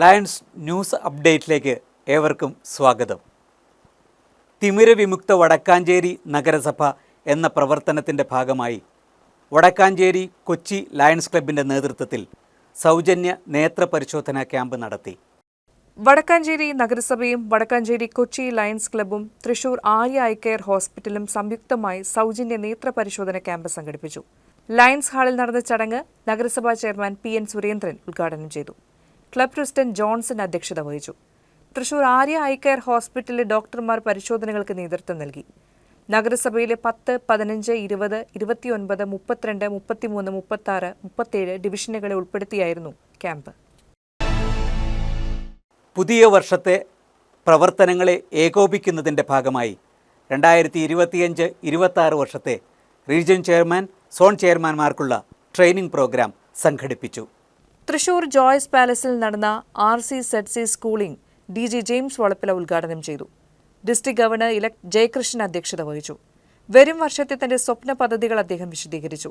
Lions news അപ്ഡേറ്റിലേക്ക് ഏവർക്കും സ്വാഗതം. തിമിര വിമുക്ത വടക്കാഞ്ചേരി നഗരസഭ എന്ന പ്രവർത്തനത്തിന്റെ ഭാഗമായി വടക്കാഞ്ചേരി കൊച്ചി ലയൺസ് ക്ലബിന്റെ നേതൃത്വത്തിൽ സൗജന്യ നേത്ര പരിശോധനാ ക്യാമ്പ് നടത്തി. വടക്കാഞ്ചേരി നഗരസഭയും വടക്കാഞ്ചേരി കൊച്ചി ലയൺസ് ക്ലബും തൃശൂർ ആര്യ ഐ കെയർ ഹോസ്പിറ്റലും സംയുക്തമായി സൗജന്യ നേത്ര പരിശോധന ക്യാമ്പ് സംഘടിപ്പിച്ചു. ലയൺസ് ഹാളിൽ നടന്ന ചടങ്ങ് നഗരസഭാ ചെയർമാൻ പി എൻ സുരേന്ദ്രൻ ഉദ്ഘാടനം ചെയ്തു. ക്ലബ് പ്രസിഡന്റ് ജോൺസൺ അധ്യക്ഷത വഹിച്ചു. തൃശൂർ ആര്യ ഐ കെയർ ഹോസ്പിറ്റലിലെ ഡോക്ടർമാർ പരിശോധനകൾക്ക് നേതൃത്വം നൽകി. നഗരസഭയിലെ പത്ത് പതിനഞ്ച് ഇരുപത് ഇരുപത്തിയൊൻപത് മുപ്പത്തിരണ്ട് മുപ്പത്തിമൂന്ന് മുപ്പത്താറ് മുപ്പത്തേഴ് ഡിവിഷനുകളെ ഉൾപ്പെടുത്തിയായിരുന്നു ക്യാമ്പ്. പുതിയ വർഷത്തെ പ്രവർത്തനങ്ങളെ ഏകോപിക്കുന്നതിന്റെ ഭാഗമായി രണ്ടായിരത്തി ഇരുപത്തിയഞ്ച് ഇരുപത്താറ് വർഷത്തെ റീജിയൻ ചെയർമാൻ സോൺ ചെയർമാൻമാർക്കുള്ള ട്രെയിനിംഗ് പ്രോഗ്രാം സംഘടിപ്പിച്ചു. തൃശൂർ ജോയ്സ് പാലസിൽ നടന്ന R C Z C schooling D G James Valappila ഉദ്ഘാടനം ചെയ്തു. ഡിസ്ട്രിക്ട് ഗവർണർ ഇലക്ട് ജയകൃഷ്ണൻ അധ്യക്ഷത വഹിച്ചു. വരും വർഷത്തെ തന്റെ സ്വപ്ന പദ്ധതികൾ അദ്ദേഹം വിശദീകരിച്ചു.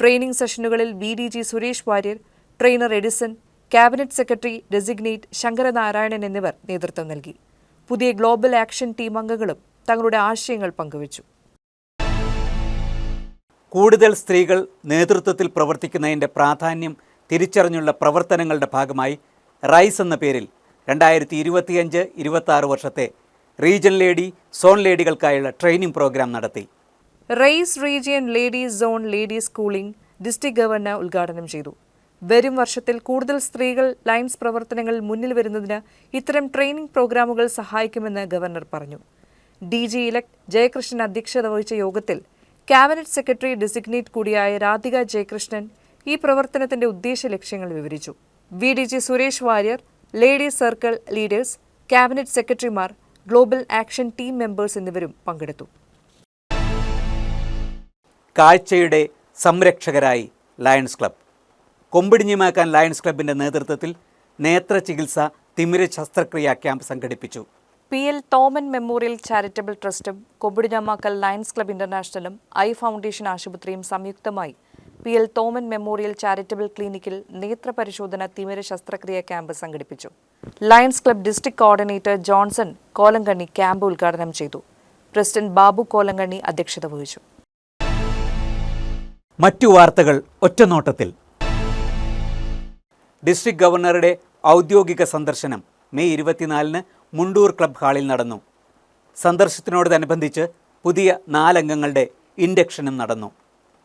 ട്രെയിനിംഗ് സെഷനുകളിൽ B D G Suresh Warrier trainer Edison cabinet secretary designate Sankaranarayanan എന്നിവർ നേതൃത്വം നൽകി. പുതിയ ഗ്ലോബൽ ആക്ഷൻ ടീം അംഗങ്ങളും തങ്ങളുടെ ആശയങ്ങൾ പങ്കുവച്ചു. കൂടുതൽ സ്ത്രീകൾ നേതൃത്വത്തിൽ പ്രവർത്തിക്കുന്നതിന്റെ പ്രാധാന്യം തിരിച്ചറിഞ്ഞുള്ള പ്രവർത്തനങ്ങളുടെ ഭാഗമായി റൈസ് എന്ന പേരിൽ രണ്ടായിരത്തി ഇരുപത്തിയഞ്ച് ഇരുപത്താറ് വർഷത്തെ റീജിയൻ ലേഡി സോൺ ലേഡികൾക്കായുള്ള ട്രെയിനിംഗ് പ്രോഗ്രാം നടത്തി. Rise region ladies zone lady schooling district governor ഉദ്ഘാടനം ചെയ്തു. വരും വർഷത്തിൽ കൂടുതൽ സ്ത്രീകൾ ലൈൻസ് പ്രവർത്തനങ്ങളിൽ മുന്നിൽ വരുന്നതിന് ഇത്തരം ട്രെയിനിംഗ് പ്രോഗ്രാമുകൾ സഹായിക്കുമെന്ന് ഗവർണർ പറഞ്ഞു. ഡി ജി ഇലക്ട് ജയകൃഷ്ണൻ അധ്യക്ഷത വഹിച്ച യോഗത്തിൽ ക്യാബിനറ്റ് സെക്രട്ടറി ഡെസിഗ്നേറ്റ് കൂടിയായ രാധിക ജയകൃഷ്ണൻ ഈ പ്രവർത്തനത്തിന്റെ ഉദ്ദേശ ലക്ഷ്യങ്ങൾ വിവരിച്ചു. V D G Suresh Warrier ladies circle leaders cabinet സെക്രട്ടറിമാർ ഗ്ലോബൽ ആക്ഷൻ ടീം മെമ്പേഴ്സ് എന്നിവരും പങ്കെടുത്തു. കാഴ്ചയുടെ സംരക്ഷകരായി ലയൺസ് ക്ലബ്. കൊമ്പിടിഞ്ഞിമാക്കാൻ ലയൺസ് ക്ലബിന്റെ നേതൃത്വത്തിൽ നേത്ര ചികിത്സ തിമിര ശസ്ത്രക്രിയ ക്യാമ്പ് സംഘടിപ്പിച്ചു. P L Thoman memorial charitable ട്രസ്റ്റും Kombidinjamakkal lions club ഇന്റർനാഷണലും ഐ ഫൗണ്ടേഷൻ ആശുപത്രിയും സംയുക്തമായി P L Thoman memorial charitable ക്ലിനിക്കിൽ നേത്ര പരിശോധന തിമിര ശസ്ത്രക്രിയ ക്യാമ്പ് സംഘടിപ്പിച്ചു. Lions Club district coordinator Johnson Kolankanni camp ഉദ്ഘാടനം ചെയ്തു. പ്രസിഡന്റ് ബാബു കോലങ്കണ്ണി അധ്യക്ഷത വഹിച്ചു. മറ്റു വാർത്തകൾ ഒറ്റനോട്ടത്തിൽ. ഡിസ്ട്രിക്ട് ഗവർണറുടെ ഔദ്യോഗിക സന്ദർശനം മെയ് ഇരുപത്തിനാലിന് മുണ്ടൂർ ക്ലബ് ഹാളിൽ നടന്നു. സന്ദർശനത്തിനോടനുബന്ധിച്ച് പുതിയ നാലംഗങ്ങളുടെ ഇൻഡക്ഷനും നടന്നു.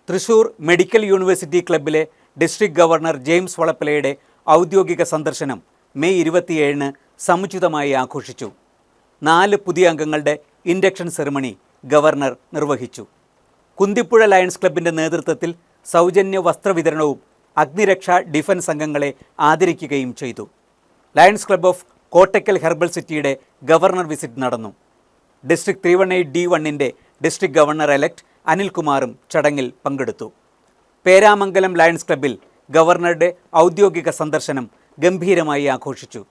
തൃശൂർ മെഡിക്കൽ യൂണിവേഴ്സിറ്റി ക്ലബിലെ ഡിസ്ട്രിക്ട് ഗവർണർ ജെയിംസ് വളപ്പിലയുടെ ഔദ്യോഗിക സന്ദർശനം മെയ് ഇരുപത്തിയേഴിന് സമുചിതമായി ആഘോഷിച്ചു. നാല് പുതിയ അംഗങ്ങളുടെ ഇൻഡക്ഷൻ സെറിമണി ഗവർണർ നിർവഹിച്ചു. കുന്തിപ്പുഴ ലയൺസ് ക്ലബിന്റെ നേതൃത്വത്തിൽ സൗജന്യ വസ്ത്രവിതരണവും അഗ്നിരക്ഷാ ഡിഫൻസ് അംഗങ്ങളെ ആദരിക്കുകയും ചെയ്തു. Lions Club of Kottakkal herbal സിറ്റിയുടെ ഗവർണർ വിസിറ്റ് നടന്നു. District three one eight D വണ്ണിന്റെ ഡിസ്ട്രിക്ട് ഗവർണർ എലക്ട് അനിൽകുമാറും ചടങ്ങിൽ പങ്കെടുത്തു. പേരാമംഗലം ലയൺസ് ക്ലബ്ബിൽ ഗവർണറുടെ ഔദ്യോഗിക സന്ദർശനം ഗംഭീരമായി ആഘോഷിച്ചു.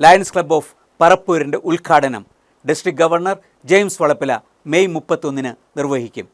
ലയൺസ് ക്ലബ് ഓഫ് പറപ്പൂരിന്റെ ഉദ്ഘാടനം district governor James Valappila May മുപ്പത്തൊന്നിന് നിർവഹിക്കും.